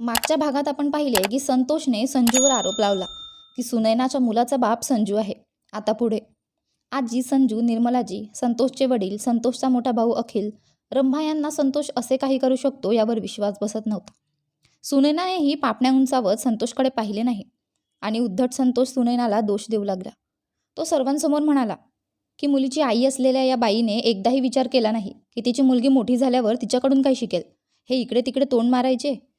मागच्या भागात आपण पाहिले की संतोषने संजूवर आरोप लावला की सुनैनाच्या मुलाचा बाप संजू आहे. आता पुढे. आजी संजू निर्मलाजी संतोषचे वडील संतोषचा मोठा भाऊ अखिल रंभा यांना संतोष असे काही करू शकतो यावर विश्वास बसत नव्हता. सुनैनानेही पापण्या उंचावत संतोषकडे पाहिले नाही आणि उद्धट संतोष सुनैनाला दोष देऊ लागला. तो सर्वांसमोर म्हणाला की मुलीची आई असलेल्या या बाईने एकदाही विचार केला नाही की तिची मुलगी मोठी झाल्यावर तिच्याकडून काय शिकेल. हे इकडे तिकडे तोंड मारायचे?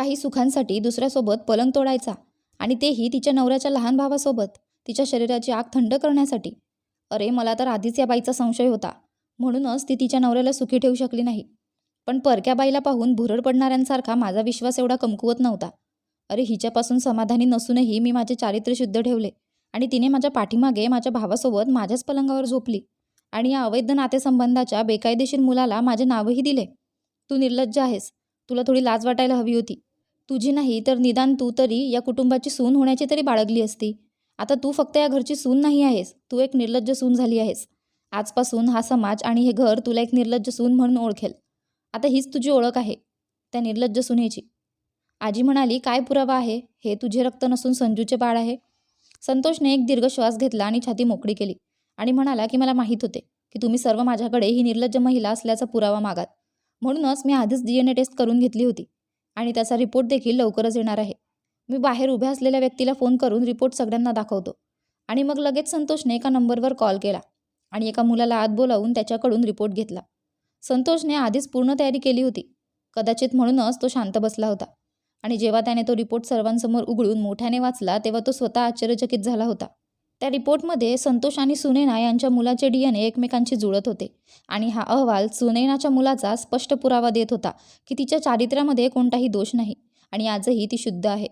काही सुखांसाठी दुसऱ्यासोबत पलंग तोडायचा आणि तेही तिच्या नवऱ्याच्या लहान भावासोबत तिच्या शरीराची आग थंड करण्यासाठी. अरे मला तर आधीच या बाईचा संशय होता. म्हणूनच ती तिच्या नवऱ्याला सुखी ठेवू शकली नाही. पण परक्या बाईला पाहून भुरळ पडणाऱ्यांसारखा माझा विश्वास एवढा कमकुवत नव्हता. अरे हिच्यापासून समाधानी नसूनही मी माझे चारित्र्य शुद्ध ठेवले आणि तिने माझ्या पाठीमागे माझ्या भावासोबत माझ्याच पलंगावर झोपली आणि या अवैध नातेसंबंधाच्या बेकायदेशीर मुलाला माझे नावही दिले. तू निर्लज्ज आहेस. तुला थोडी लाज वाटायला हवी होती. तुझी नाही तर निदान तू तरी या कुटुंबाची सून होण्याची तरी बाळगली असती. आता तू फक्त या घरची सून नाही आहेस तू एक निर्लज्ज सून झाली आहेस. आजपासून हा समाज आणि हे घर तुला एक निर्लज्ज सून म्हणून ओळखेल. आता हीच तुझी ओळख आहे त्या निर्लज्ज सुनेची. आजी म्हणाली काय पुरावा आहे? हे तुझे रक्त नसून संजूचे बाळ आहे. संतोषने एक दीर्घ श्वास घेतला आणि छाती मोकळी केली. आणि म्हणाला की मला माहीत होते की तुम्ही सर्व माझ्याकडे ही निर्लज्ज महिला असल्याचा पुरावा मागात म्हणूनच मी आधीच डी एन ए टेस्ट करून घेतली होती. आणि त्याचा रिपोर्ट देखील लवकरच येणार आहे. मी बाहेर उभ्या असलेल्या व्यक्तीला फोन करून रिपोर्ट सगळ्यांना दाखवतो. आणि मग लगेच संतोषने एका नंबरवर कॉल केला आणि एका मुलाला आत बोलावून त्याच्याकडून रिपोर्ट घेतला. संतोषने आधीच पूर्ण तयारी केली होती. कदाचित म्हणूनच तो शांत बसला होता. आणि जेव्हा त्याने तो रिपोर्ट सर्वांसमोर उघडून मोठ्याने वाचला तेव्हा तो स्वतः आश्चर्यचकित झाला होता. त्या रिपोर्टमध्ये संतोष आणि सुनैना यांच्या मुलाचे डी एन ए एकमेकांशी जुळत होते. आणि हा अहवाल सुनैनाच्या मुलाचा स्पष्ट पुरावा देत होता की तिच्या चारित्र्यामध्ये कोणताही दोष नाही आणि आजही ती शुद्ध आहे.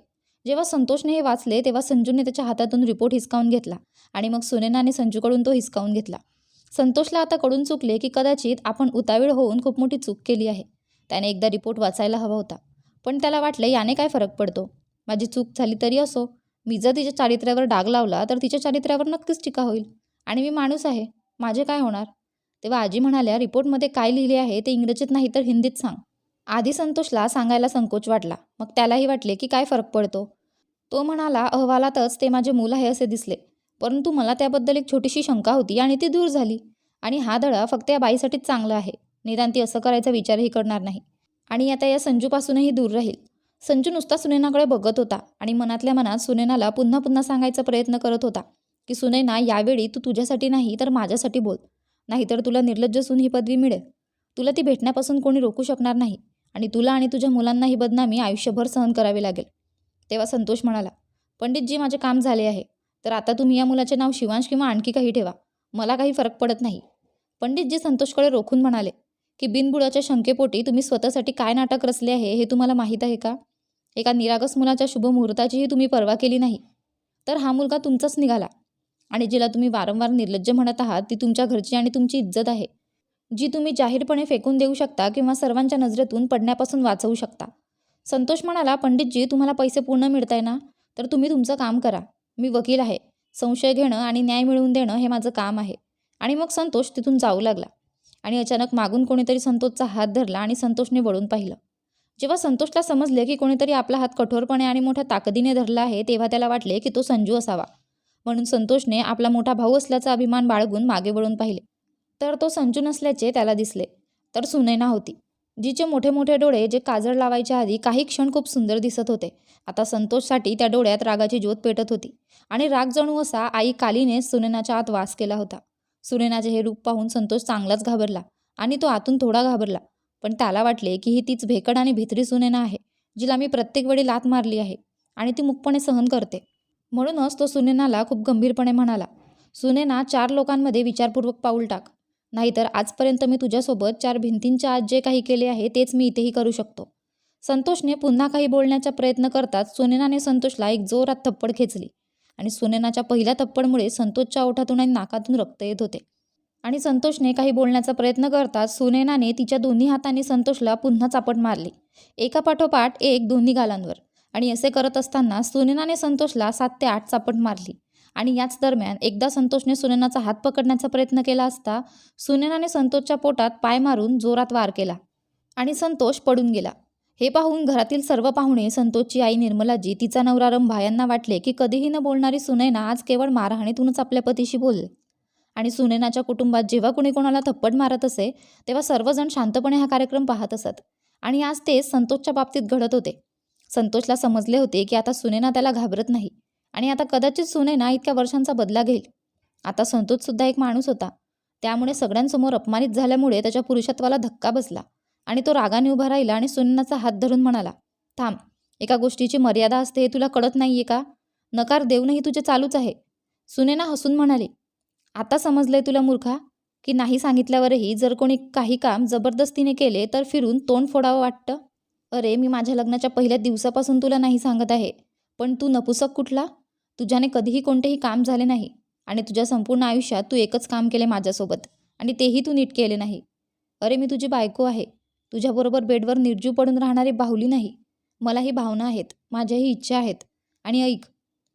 जेव्हा संतोषने हे वाचले तेव्हा संजूने त्याच्या हातातून रिपोर्ट हिसकावून घेतला आणि मग सुनैनाने संजूकडून तो हिसकावून घेतला. संतोषला आता कडून चुकले की कदाचित आपण उतावीळ होऊन खूप मोठी चूक केली आहे. त्याने एकदा रिपोर्ट वाचायला हवा होता. पण त्याला वाटलं याने काय फरक पडतो? माझी चूक झाली तरी असो मी जर तिच्या चारित्र्यावर डाग लावला तर तिच्या चारित्र्यावर नक्कीच टीका होईल. आणि मी माणूस आहे. माझे काय होणार? तेव्हा आजी म्हणाल्या रिपोर्टमध्ये काय लिहिले आहे ते इंग्रजीत नाही तर हिंदीत सांग. आधी संतोषला सांगायला संकोच वाटला. मग त्यालाही वाटले की काय फरक पडतो? तो म्हणाला अहवालातच ते माझे मूल आहे असे दिसले. परंतु मला त्याबद्दल एक छोटीशी शंका होती आणि ती दूर झाली. आणि हा धडा फक्त या बाईसाठीच चांगला आहे. निदान ती असं करायचा विचारही करणार नाही. आणि आता या संजूपासूनही दूर राहील. संजू नुसता सुनैनाकडे बघत होता आणि मनातल्या मनात सुनैनाला पुन्हा पुन्हा सांगायचा प्रयत्न करत होता की सुनैना यावेळी तू तुझ्यासाठी नाही तर माझ्यासाठी बोल. नाहीतर तुला निर्लज्ज सून ही पदवी मिळेल. तुला ती भेटण्यापासून कोणी रोखू शकणार नाही आणि तुला आणि तुझ्या मुलांना ही बदनामी आयुष्यभर सहन करावी लागेल. तेव्हा संतोष म्हणाला पंडितजी माझे काम झाले आहे. तर आता तुम्ही या मुलाचे नाव शिवांश किंवा आणखी काही ठेवा. मला काही फरक पडत नाही. पंडितजी संतोषकडे रोखून म्हणाले की बिनबुडाच्या शंकेपोटी तुम्ही स्वतःसाठी काय नाटक रचले आहे हे तुम्हाला माहीत आहे का? एका निरागस मुलाच्या शुभमुहूर्ताचीही तुम्ही पर्वा केली नाही. तर हा मुलगा तुमचाच निघाला आणि जिला तुम्ही वारंवार निर्लज्ज म्हणत आहात ती तुमच्या घरची आणि तुमची इज्जत आहे जी तुम्ही जाहीरपणे फेकून देऊ शकता किंवा सर्वांच्या नजरेतून पडण्यापासून वाचवू शकता. संतोष म्हणाला पंडितजी तुम्हाला पैसे पूर्ण मिळताय ना? तर तुम्ही तुमचं काम करा. मी वकील आहे. संशय घेणं आणि न्याय मिळवून देणं हे माझं काम आहे. आणि मग संतोष तिथून जाऊ लागला. आणि अचानक मागून कोणीतरी संतोषचा हात धरला आणि संतोषने वळून पाहिलं. जेव्हा संतोषला समजले की कोणीतरी आपला हात कठोरपणे आणि मोठ्या ताकदीने धरला आहे तेव्हा त्याला वाटले की तो संजू असावा. म्हणून संतोषने आपला मोठा भाऊ असल्याचा अभिमान बाळगून मागे वळून पाहिले. तर तो संजू नसल्याचे त्याला दिसले. तर सुनैना होती. जिचे मोठे मोठे डोळे जे काजळ लावायच्या आधी काही क्षण खूप सुंदर दिसत होते. आता संतोषसाठी त्या डोळ्यात रागाची ज्योत पेटत होती. आणि राग जणू असा आई कालीने सुनैनाच्या आत वास केला होता. सुनेनाचे हे रूप पाहून संतोष चांगलाच घाबरला आणि तो आतून थोडा घाबरला. पण त्याला वाटले की ही तीच भेकड आणि भित्री सुनेना आहे जिला मी प्रत्येक वेळी लात मारली आहे आणि ती मुकपणे सहन करते. म्हणूनच तो सुनेनाला खूप गंभीरपणे म्हणाला सुनेना चार लोकांमध्ये विचारपूर्वक पाऊल टाक. नाहीतर आजपर्यंत मी तुझ्यासोबत चार भिंतींच्या आत जे काही केले आहे तेच मी इथेही करू शकतो. संतोषने पुन्हा काही बोलण्याचा प्रयत्न करताच सुनेनाने संतोषला एक जोरात थप्पड खेचली. आणि सुनेनाच्या पहिल्या थप्पडमुळे संतोषच्या ओठातून आणि नाकातून रक्त येत होते. आणि संतोषने काही बोलण्याचा प्रयत्न करताच सुनेनाने तिच्या दोन्ही हातांनी संतोषला पुन्हा चापट मारली. एका पाठोपाठ एक दोन्ही गालांवर. आणि असे करत असताना सुनेनाने संतोषला सात ते आठ चापट मारली. आणि याच दरम्यान एकदा संतोषने सुनेनाचा हात पकडण्याचा प्रयत्न केला असता सुनेनाने संतोषच्या पोटात पाय मारून जोरात वार केला. आणि संतोष पडून गेला. हे पाहून घरातील सर्व पाहुणे संतोषची आई निर्मलाजी तिचा नवरा रंभा यांना वाटले की कधीही न बोलणारी सुनैना आज केवळ मारहाणीतूनच आपल्या पतीशी बोलले. आणि सुनैनाच्या कुटुंबात जेव्हा कुणी कोणाला थप्पड मारत असे तेव्हा सर्वजण शांतपणे हा कार्यक्रम पाहत असत. आणि आज ते संतोषच्या बाबतीत घडत होते. संतोषला समजले होते की आता सुनैना त्याला घाबरत नाही. आणि आता कदाचित सुनैना इतक्या वर्षांचा बदला घेईल. आता संतोषसुद्धा एक माणूस होता. त्यामुळे सगळ्यांसमोर अपमानित झाल्यामुळे त्याच्या पुरुषत्वाला धक्का बसला. आणि तो रागाने उभा राहिला आणि सुनैनाचा हात धरून म्हणाला थांब एका गोष्टीची मर्यादा असते हे तुला कळत नाही आहे का? नकार देऊनही तुझे चालूच आहे. सुनेना हसून म्हणाली आता समजलंय तुला मूर्खा की नाही सांगितल्यावरही जर कोणी काही काम जबरदस्तीने केले तर फिरून तोंड फोडावं वाटतं? अरे मी माझ्या लग्नाच्या पहिल्या दिवसापासून तुला नाही सांगत आहे पण तू नपुसक कुठला? तुझ्याने कधीही कोणतेही काम झाले नाही आणि तुझ्या संपूर्ण आयुष्यात तू एकच काम केले माझ्यासोबत आणि तेही तू नीट केले नाही. अरे मी तुझी बायको आहे तुझ्याबरोबर बेडवर निर्जीव पडून राहणारी बाहुली नाही. मलाही भावना आहेत माझ्याही इच्छा आहेत. आणि ऐक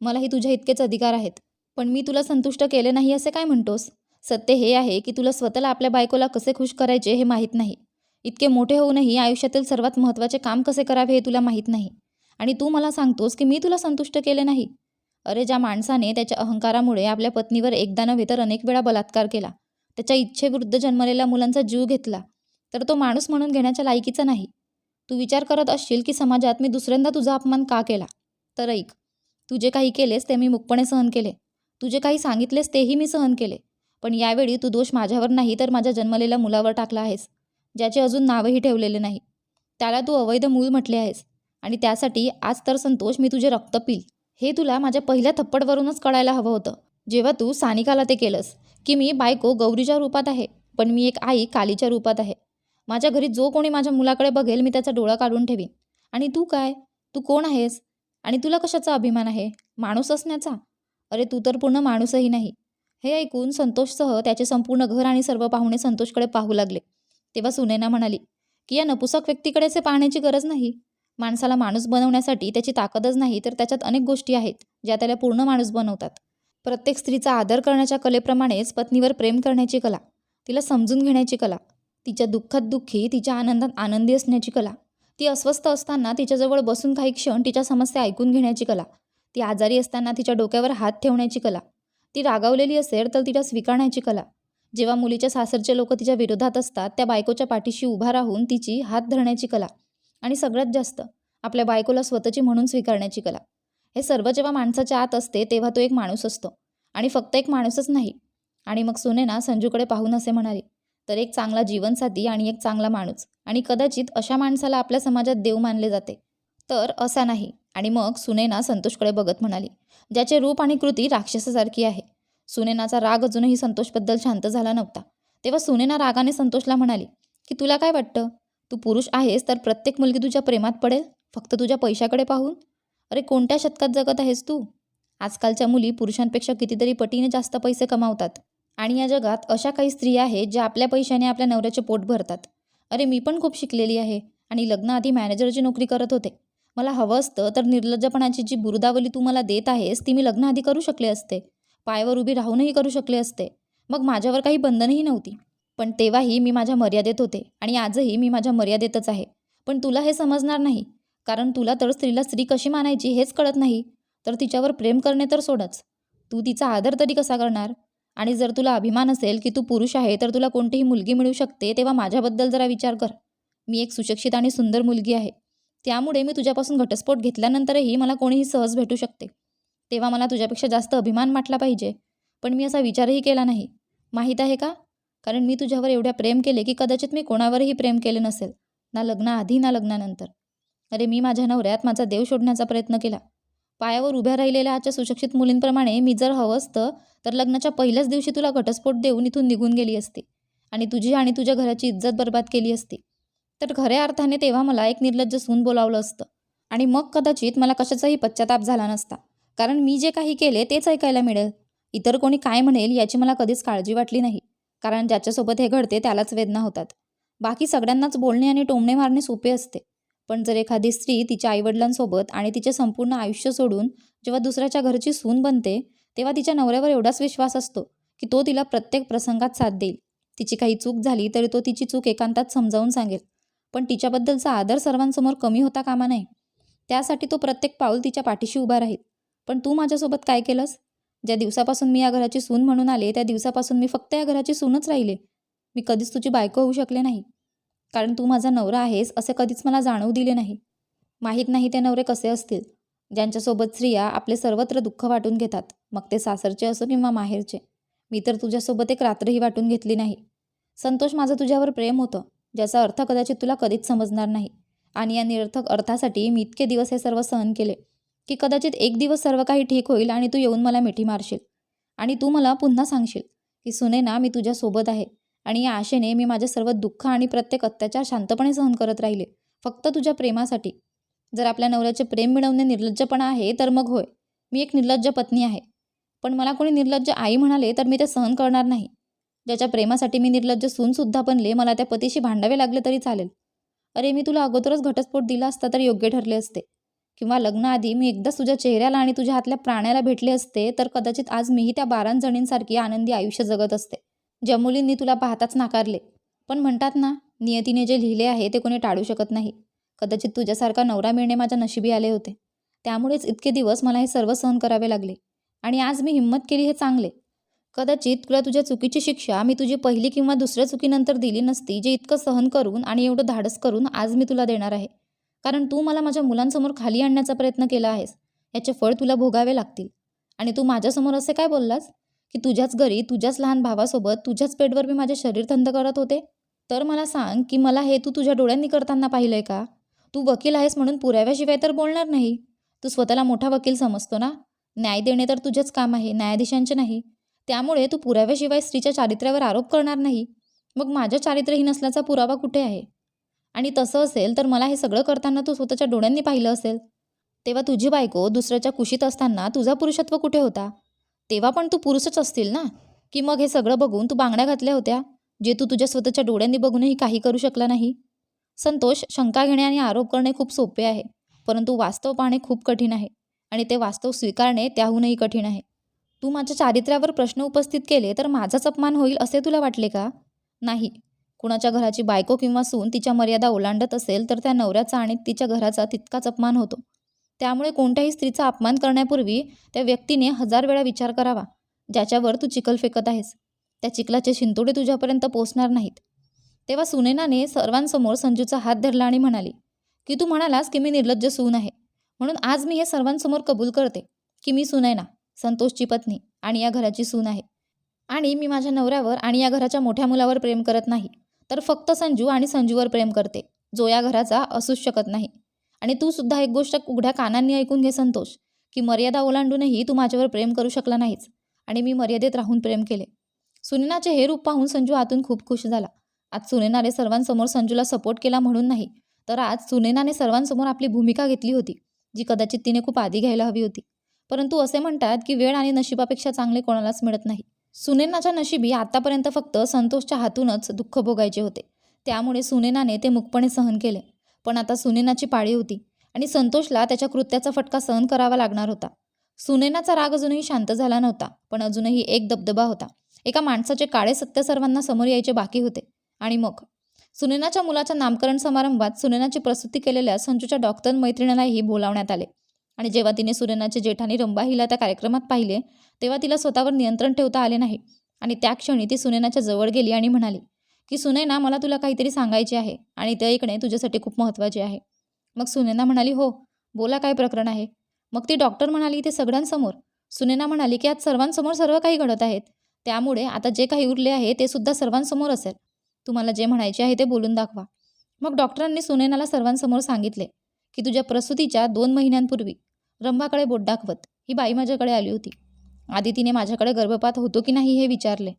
मलाही तुझ्या इतकेच अधिकार आहेत. पण मी तुला संतुष्ट केले नाही असे काय म्हणतोस? सत्य हे आहे की तुला स्वतःला आपल्या बायकोला कसे खुश करायचे हे माहीत नाही. इतके मोठे होऊनही आयुष्यातील सर्वात महत्त्वाचे काम कसे करावे हे तुला माहीत नाही. आणि तू मला सांगतोस की मी तुला संतुष्ट केले नाही. अरे ज्या माणसाने त्याच्या अहंकारामुळे आपल्या पत्नीवर एकदा नव्हे तर अनेक वेळा बलात्कार केला. त्याच्या इच्छेविरुद्ध जन्मलेल्या मुलांचा जीव घेतला. तर तो माणूस म्हणून घेण्याच्या लायकीचा नाही. तू विचार करत असशील की समाजात मी दुसऱ्यांदा तुझा अपमान का केला? तर ऐक. तू जे काही केलेस ते मी मुकपणे सहन केले. तू जे काही सांगितलेस तेही मी सहन केले. पण यावेळी तू दोष माझ्यावर नाही तर माझ्या जन्मलेल्या मुलावर टाकला आहेस ज्याचे अजून नावही ठेवलेले नाही. त्याला तू अवैध मूल म्हटले आहेस आणि त्यासाठी आज तर संतोष मी तुझे रक्त पिल. हे तुला माझ्या पहिल्या थप्पडवरूनच कळायला हवं होतं. जेव्हा तू सानिकाला ते केलंस की मी बायको गौरीच्या रूपात आहे पण मी एक आई कालीच्या रूपात आहे. माझ्या घरी जो कोणी माझ्या मुलाकडे बघेल मी त्याचा डोळा काढून ठेवीन. आणि तू काय? तू कोण आहेस? आणि तुला कशाचा अभिमान आहे? माणूस असण्याचा? अरे तू तर पूर्ण माणूसही नाही. हे ऐकून संतोषसह त्याचे संपूर्ण घर आणि सर्व पाहुणे संतोषकडे पाहू लागले. तेव्हा सुनैना म्हणाली की या नपुसक व्यक्तीकडेचे पाहण्याची गरज नाही. माणसाला माणूस बनवण्यासाठी त्याची ताकदच नाही तर त्याच्यात अनेक गोष्टी आहेत ज्या त्याला पूर्ण माणूस बनवतात. प्रत्येक स्त्रीचा आदर करण्याच्या कलेप्रमाणेच पत्नीवर प्रेम करण्याची कला तिला समजून घेण्याची कला तिच्या दुःखात दुःखी तिच्या आनंदात आनंदी असण्याची कला ती अस्वस्थ असताना तिच्याजवळ बसून काही क्षण तिच्या समस्या ऐकून घेण्याची कला ती आजारी असताना तिच्या डोक्यावर हात ठेवण्याची कला ती रागावलेली असेल तर तिला स्वीकारण्याची कला. जेव्हा मुलीच्या सासरचे लोक तिच्या विरोधात असतात त्या बायकोच्या पाठीशी उभा राहून तिची हात धरण्याची कला आणि सगळ्यात जास्त आपल्या बायकोला स्वतःची म्हणून स्वीकारण्याची कला. हे सर्व जेव्हा माणसाच्या आत असते तेव्हा तो एक माणूस असतो आणि फक्त एक माणूसच नाही. आणि मग सुनेना संजूकडे पाहून असे म्हणाले तर एक चांगला जीवनसाथी आणि एक चांगला माणूस. आणि कदाचित अशा माणसाला आपल्या समाजात देव मानले जाते. तर असा नाही. आणि मग सुनेना संतोषकडे बघत म्हणाली ज्याचे रूप आणि कृती राक्षसासारखी आहे. सुनेनाचा राग अजूनही संतोषबद्दल शांत झाला नव्हता. तेव्हा सुनेना रागाने संतोषला म्हणाली की तुला काय वाटतं? तू पुरुष आहेस तर प्रत्येक मुलगी तुझ्या प्रेमात पडेल? फक्त तुझ्या पैशाकडे पाहून? अरे कोणत्या शतकात जगत आहेस तू? आजकालच्या मुली पुरुषांपेक्षा कितीतरी पटीने जास्त पैसे कमावतात. आणि या जगात अशा काही स्त्रिया आहेत ज्या आपल्या पैशाने आपल्या नवऱ्याचे पोट भरतात. अरे मी पण खूप शिकलेली आहे आणि लग्नाआधी मॅनेजरची नोकरी करत होते. मला हवं असतं तर निर्लज्जपणाची जी बुरुदावली तू मला देत आहेस ती मी लग्नाआधी करू शकले असते. पायावर उभी राहूनही करू शकले असते. मग माझ्यावर काही बंधनही नव्हती. पण तेव्हाही मी माझ्या मर्यादेत होते आणि आजही मी माझ्या मर्यादेतच आहे. पण तुला हे समजणार नाही. कारण तुला तर स्त्रीला स्त्री कशी मानायची हेच कळत नाही. तर तिच्यावर प्रेम करणे तर सोडच. तू तिचा आदर तरी कसा करणार? आणि जर तुला अभिमान असेल की तू पुरुष आहे तर तुला कोणतीही मुलगी मिळू शकते तेव्हा माझ्याबद्दल जरा विचार कर. मी एक सुशिक्षित आणि सुंदर मुलगी आहे. त्यामुळे मी तुझ्यापासून घटस्फोट घेतल्यानंतरही मला कोणीही सहज भेटू शकते. तेव्हा मला तुझ्यापेक्षा जास्त अभिमान वाटला पाहिजे. पण मी असा विचारही केला नाही. माहीत आहे का? कारण मी तुझ्यावर एवढ्या प्रेम केले की कदाचित मी कोणावरही प्रेम केले नसेल. ना लग्नाआधी ना लग्नानंतर. अरे मी माझ्या नवऱ्यात माझा देव शोधण्याचा प्रयत्न केला. पायावर उभ्या राहिलेल्या आजच्या सुशिक्षित मुलींप्रमाणे मी जर हवं असतं तर लग्नाच्या पहिल्याच दिवशी तुला घटस्फोट देऊन इथून निघून गेली असती. आणि तुझी आणि तुझ्या घराची इज्जत बर्बाद केली असती. तर खऱ्या अर्थाने तेव्हा मला एक निर्लज्ज सून बोलावलं असतं. आणि मग कदाचित मला कशाचाही पश्चाताप झाला नसता. कारण मी जे काही केले तेच ऐकायला मिळेल. इतर कोणी काय म्हणेल याची मला कधीच काळजी वाटली नाही. कारण ज्याच्यासोबत हे घडते त्यालाच वेदना होतात. बाकी सगळ्यांनाच बोलणे आणि टोमणे मारणे सोपे असते. पण जर एखादी स्त्री तिच्या आईवडिलांसोबत आणि तिचे संपूर्ण आयुष्य सोडून जेव्हा दुसऱ्याच्या घरची सून बनते तेव्हा तिच्या नवऱ्यावर एवढाच विश्वास असतो की तो तिला प्रत्येक प्रसंगात साथ देईल. तिची काही चूक झाली तरी तो तिची चूक एकांतात समजावून सांगेल. पण तिच्याबद्दलचा आदर सर्वांसमोर कमी होता कामा नये. त्यासाठी तो प्रत्येक पाऊल तिच्या पाठीशी उभा राहील. पण तू माझ्यासोबत काय केलंस? ज्या दिवसापासून मी या घराची सून म्हणून आले त्या दिवसापासून मी फक्त या घराची सूनच राहिले. मी कधीच तुझी बायको होऊ शकले नाही. कारण तू माझा नवरा आहेस असे कधीच मला जाणवू दिले नाही. माहीत नाही ते नवरे कसे असतील. ज्यांच्यासोबत स्त्रिया आपले सर्वत्र दुःख वाटून घेतात मग ते सासरचे असो किंवा माहेरचे. मी तर तुझ्यासोबत एक रात्रही वाटून घेतली नाही. संतोष माझं तुझ्यावर प्रेम होतं ज्याचा अर्थ कदाचित तुला कधीच समजणार नाही. आणि या निरर्थक अर्थासाठी मी इतके दिवस हे सर्व सहन केले की कदाचित एक दिवस सर्व काही ठीक होईल आणि तू येऊन मला मिठी मारशील. आणि तू मला पुन्हा सांगशील की सुने ना मी तुझ्यासोबत आहे. आणि या आशेने मी माझे सर्व दुःख आणि प्रत्येक अत्याचार शांतपणे सहन करत राहिले. फक्त तुझ्या प्रेमासाठी. जर आपल्या नवऱ्याचे प्रेम मिळवणे निर्लज्जपणा आहे तर मग होय. मी एक निर्लज्ज पत्नी आहे. पण मला कोणी निर्लज्ज आई म्हणाले तर मी ते सहन करणार नाही. ज्याच्या प्रेमासाठी मी निर्लज्ज सूनसुद्धा बनले मला त्या पतीशी भांडावे लागले तरी चालेल. अरे मी तुला अगोदरच घटस्फोट दिला असता तर योग्य ठरले असते. किंवा लग्नाआधी मी एकदाच तुझ्या चेहऱ्याला आणि तुझ्या हातल्या प्राण्याला भेटले असते तर कदाचित आज मीही त्या बारां जणींसारखी आनंदी आयुष्य जगत असते. ज्या मुलींनी तुला पाहताच नाकारले. पण म्हणतात ना नियतीने जे लिहिले आहे ते कोणी टाळू शकत नाही. कदाचित तुझ्यासारखा नवरा मिळणे माझ्या नशिबी आले होते. त्यामुळेच इतके दिवस मला हे सर्व सहन करावे लागले. आणि आज मी हिंमत केली हे चांगले. कदाचित तुला तुझ्या चुकीची शिक्षा मी तुझी पहिली किंवा दुसऱ्या चुकीनंतर दिली नसती जे इतकं सहन करून आणि एवढं धाडस करून आज मी तुला देणार आहे. कारण तू मला माझ्या मुलांसमोर खाली आणण्याचा प्रयत्न केला आहेस. याचे फळ तुला भोगावे लागतील. आणि तू माझ्यासमोर असे काय बोललास? की तुझ्याच घरी तुझ्याच लहान भावासोबत तुझ्याच पेटवर मी माझे शरीर थंड करत होते? तर मला सांग की मला हे तू तुझ्या डोळ्यांनी करताना पाहिलंय का? तू वकील आहेस म्हणून पुराव्याशिवाय तर बोलणार नाही. तू स्वतःला मोठा वकील समजतो ना? न्याय देणे तर तुझेच काम आहे न्यायाधीशांचे नाही. त्यामुळे तू पुराव्याशिवाय स्त्रीच्या चारित्र्यावर आरोप करणार नाही. मग माझ्या चारित्र्यहीन असल्याचा पुरावा कुठे आहे? आणि तसं असेल तर मला हे सगळं करताना तू स्वतःच्या डोळ्यांनी पाहिलं असेल. तेव्हा तुझी बायको दुसऱ्याच्या कुशीत असताना तुझा पुरुषत्व कुठे होता? तेव्हा पण तू पुरुषच असतील ना? की मग हे सगळं बघून तू बांगड्या घातल्या होत्या जे तू तुझ्या स्वतःच्या डोळ्यांनी बघूनही काही करू शकला नाही? संतोष शंका घेणे आणि आरोप करणे खूप सोपे आहे परंतु वास्तव पाहणे खूप कठीण आहे आणि ते वास्तव स्वीकारणे त्याहूनही कठीण आहे. तू माझ्या चारित्र्यावर प्रश्न उपस्थित केले तर माझाच अपमान होईल असे तुला वाटले का? नाही. कुणाच्या घराची बायको किंवा सून तिच्या मर्यादा ओलांडत असेल तर त्या नवऱ्याचा आणि तिच्या घराचा तितकाच अपमान होतो. त्यामुळे कोणत्याही स्त्रीचा अपमान करण्यापूर्वी त्या व्यक्तीने हजार वेळा विचार करावा ज्याच्यावर तू चिखल फेकत आहेस. त्या चिखलाचे शिंतोडे तुझ्यापर्यंत पोचणार नाहीत. तेव्हा सुनेनाने सर्वांसमोर संजूचा हात धरला आणि म्हणाली की तू म्हणालास की मी निर्लज्ज सून आहे. म्हणून आज मी हे सर्वांसमोर कबूल करते की मी सुनैना संतोषची पत्नी आणि या घराची सून आहे. आणि मी माझ्या नवऱ्यावर आणि या घराच्या मोठ्या मुलावर प्रेम करत नाही तर फक्त संजू आणि संजूवर प्रेम करते जो या घराचा असूच शकत नाही. आणि तू सुद्धा एक गोष्ट उघड्या कानांनी ऐकून घे संतोष की मर्यादा ओलांडूनही तू माझ्यावर प्रेम करू शकला नाहीस आणि मी मर्यादेत राहून प्रेम केले. सुनेनाचे हे रूप पाहून संजू आतून खूप खुश झाला. आज सुनेनाने सर्वांसमोर संजूला सपोर्ट केला म्हणून नाही तर आज सुनेनाने सर्वांसमोर आपली भूमिका घेतली होती जी कदाचित तिने खूप आधी घ्यायला हवी होती. परंतु असे म्हणतात की वेळ आणि नशिबापेक्षा चांगले कोणालाच मिळत नाही. सुनेनाच्या नशिबी आतापर्यंत फक्त संतोषच्या हातूनच दुःख भोगायचे होते. त्यामुळे सुनेनाने ते मुकपणे सहन केले. पण आता सुनेनाची पाळी होती आणि संतोषला त्याच्या कृत्याचा फटका सहन करावा लागणार होता. सुनेनाचा राग अजूनही शांत झाला नव्हता पण अजूनही एक दबदबा होता. एका माणसाचे काळे सत्य सर्वांना समोर यायचे बाकी होते. आणि मग? सुनेनाच्या मुलाच्या नामकरण समारंभात सुनेनाची प्रसूती केलेल्या संजूच्या डॉक्टर मैत्रिणीलाही बोलावण्यात आले. आणि जेव्हा तिने सुनेनाचे जेठानी रंबा हिला त्या कार्यक्रमात पाहिले तेव्हा तिला स्वतःवर नियंत्रण ठेवता आले नाही. आणि त्या क्षणी ती सुनेनाच्या जवळ गेली आणि म्हणाली की सुनैना मला तुला काहीतरी सांगायचे आहे आणि ते ऐकणे तुझ्यासाठी खूप महत्त्वाचे आहे. मग सुनैना म्हणाली हो बोला काय प्रकरण आहे. मग ती डॉक्टर म्हणाली ते सगळ्यांसमोर. सुनैना म्हणाली की आज सर्वांसमोर सर्व काही घडत आहेत. त्यामुळे आता जे काही उरले आहे ते सुद्धा सर्वांसमोर असेल. तुम्हाला जे म्हणायचे आहे ते बोलून दाखवा. मग डॉक्टरांनी सुनैनाला सर्वांसमोर सांगितले की तुझ्या प्रसूतीच्या दोन महिन्यांपूर्वी रंभाकडे बोट दाखवत ही बाई माझ्याकडे आली होती. आधी तिने माझ्याकडे गर्भपात होतो की नाही हे विचारले.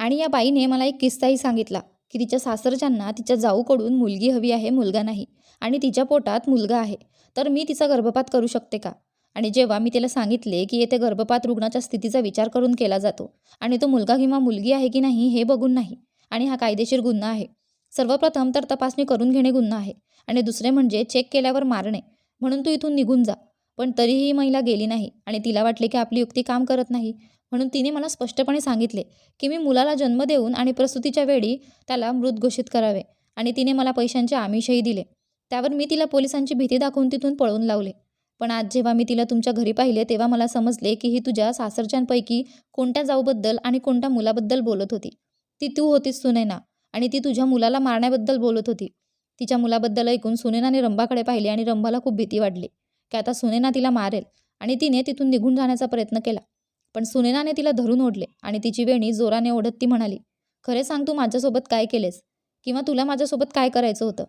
आणि या बाईने मला एक किस्साही सांगितला की तिच्या सासरच्यांना तिच्या जाऊकडून मुलगी हवी आहे मुलगा नाही आणि तिच्या पोटात मुलगा आहे तर मी तिचा गर्भपात करू शकते का? आणि जेव्हा मी तिला सांगितले की येथे गर्भपात रुग्णाच्या स्थितीचा विचार करून केला जातो आणि तो मुलगा किंवा मुलगी आहे की नाही हे बघून नाही आणि हा कायदेशीर गुन्हा आहे. सर्वप्रथम तर तपासणी करून घेणे गुन्हा आहे आणि दुसरे म्हणजे चेक केल्यावर मारणे म्हणून तू इथून निघून जा. पण तरीही ही महिला गेली नाही आणि तिला वाटले की आपली युक्ती काम करत नाही. म्हणून तिने मला स्पष्टपणे सांगितले की मी मुलाला जन्म देऊन आणि प्रसूतीच्या वेळी त्याला मृत घोषित करावे आणि तिने मला पैशांचे आमिषही दिले. त्यावर मी तिला पोलिसांची भीती दाखवून तिथून पळून लावले. पण आज जेव्हा मी तिला तुमच्या घरी पाहिले तेव्हा मला समजले की ही तुझ्या सासरच्यांपैकी कोणत्या जाऊबद्दल आणि कोणत्या मुलाबद्दल बोलत होती. ती तू होतीस सुनैना आणि ती तुझ्या मुलाला मारण्याबद्दल बोलत होती. तिच्या मुलाबद्दल ऐकून सुनैनाने रंभाकडे पाहिले आणि रंभाला खूप भीती वाटली की आता सुनैना तिला मारेल आणि तिने तिथून निघून जाण्याचा प्रयत्न केला. पण सुनेनाने तिला धरून ओढले आणि तिची वेणी जोराने ओढत ती म्हणाली खरे सांग तू माझ्यासोबत काय केलेस? किंवा तुला माझ्यासोबत काय करायचं होतं?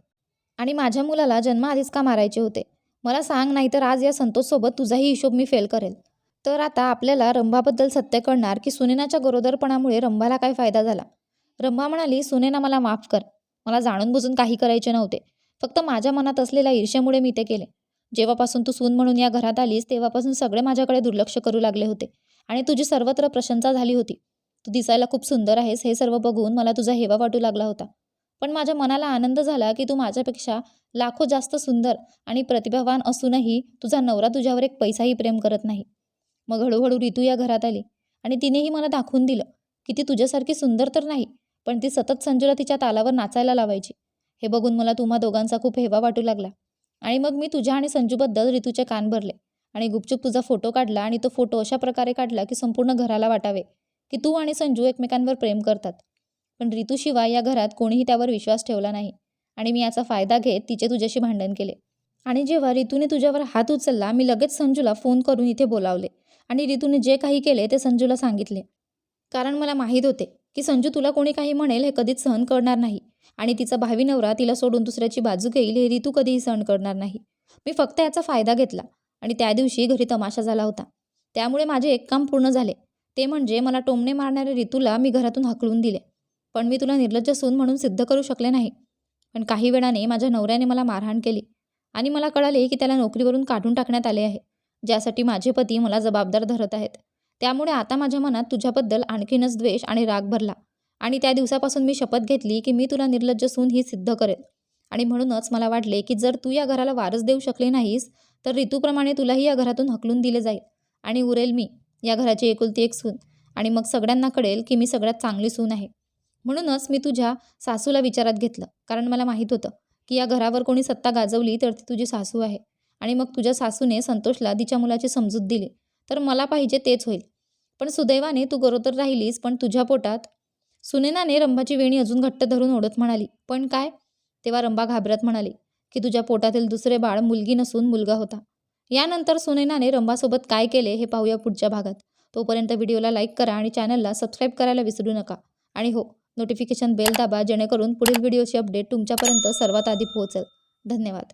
आणि माझ्या मुलाला जन्माआधीच का मारायचे होते? मला सांग नाहीतर आज या संतोषसोबत तुझाही हिशोब मी फेल करेल. तर आता आपल्याला रंभाबद्दल सत्य कळणार की सुनेनाच्या गरोदरपणामुळे रंभाला काय फायदा झाला. रंभा म्हणाली सुनेना मला माफ कर. मला जाणून बुजून काही करायचे नव्हते. फक्त माझ्या मनात असलेल्या ईर्षेमुळे मी ते केले. जेव्हापासून तू सून म्हणून या घरात आलीस तेव्हापासून सगळे माझ्याकडे दुर्लक्ष करू लागले होते. आणि तुझी सर्वत्र प्रशंसा झाली होती. तू दिसायला खूप सुंदर आहेस हे सर्व बघून मला तुझा हेवा वाटू लागला होता. पण माझ्या मनाला आनंद झाला की तू माझ्यापेक्षा लाखो जास्त सुंदर आणि प्रतिभावान असूनही तुझा नवरा तुझ्यावर एक पैसाही प्रेम करत नाही. मग हळूहळू रितू या घरात आली आणि तिनेही मला दाखवून दिलं की ती तुझ्यासारखी सुंदर तर नाही पण ती सतत संजूला तिच्या तालावर नाचायला लावायची. हे बघून मला तुम्हा दोघांचा खूप हेवा वाटू लागला आणि मग मी तुझ्या आणि संजूबद्दल ऋतूचे कान भरले. आणि गुपचूप तुझा फोटो काढला आणि तो फोटो अशा प्रकारे काढला की संपूर्ण घराला वाटावे की तू आणि संजू एकमेकांवर प्रेम करतात. पण ऋतूशिवाय या घरात कोणीही त्यावर विश्वास ठेवला नाही आणि मी याचा फायदा घेत तिचे तुझ्याशी भांडण केले. आणि जेव्हा ऋतूने तुझ्यावर हात उचलला मी लगेच संजूला फोन करून इथे बोलावले आणि ऋतूने जे काही केले ते संजूला सांगितले. कारण मला माहीत होते की संजू तुला कोणी काही म्हणेल हे कधीच सहन करणार नाही आणि तिचा भावी नवरा तिला सोडून दुसऱ्याची बाजू घेईल हे ऋतू कधीही सहन करणार नाही. मी फक्त याचा फायदा घेतला आणि त्या दिवशी घरी तमाशा झाला होता. त्यामुळे माझे एक काम पूर्ण झाले. ते म्हणजे मला टोमणे मारणाऱ्या ऋतूला मी घरातून हकलून दिले. पण मी तुला निर्लज्ज सून म्हणून सिद्ध करू शकले नाही. पण काही वेळाने माझ्या नवऱ्याने मला मारहाण केली आणि मला कळाले की त्याला नोकरीवरून काढून टाकण्यात आले आहे ज्यासाठी माझे पती मला जबाबदार धरत आहेत. त्यामुळे आता माझ्या मनात तुझ्याबद्दल आणखीनच द्वेष आणि राग भरला आणि त्या दिवसापासून मी शपथ घेतली की मी तुला निर्लज्ज सून ही सिद्ध करेल आणि म्हणूनच मला वाटले की जर तू या घराला वारस देऊ शकले नाहीस तर ऋतूप्रमाणे तुलाही या घरातून हकलून दिले जाईल. आणि उरेल मी या घराची एकुलती एक सून. आणि मग सगळ्यांना कळेल की मी सगळ्यात चांगली सून आहे. म्हणूनच मी तुझ्या सासूला विचारात घेतलं. कारण मला माहीत होतं की या घरावर कोणी सत्ता गाजवली तर ती तुझी सासू आहे. आणि मग तुझ्या सासूने संतोषला तिच्या मुलाची समजूत दिली. तर मला पाहिजे तेच होईल. पण सुदैवाने तू गरोदर राहिलीस पण तुझ्या पोटात सुनेनाने रंभाची वेणी अजून घट्ट धरून ओढत म्हणाली. पण काय? तेव्हा रंभा घाबरत म्हणाली. की तुझ्या पोटातील दुसरे बाळ मुलगी नसून मुलगा होता. यानंतर सुनैनाने रंभासोबत काय केले हे पाहूया पुढच्या भागात. तोपर्यंत व्हिडिओला लाईक करा आणि चॅनलला सबस्क्राईब करायला विसरू नका. आणि हो नोटिफिकेशन बेल दाबा जेणेकरून पुढील व्हिडिओची अपडेट तुमच्यापर्यंत सर्वात आधी पोहोचेल. धन्यवाद.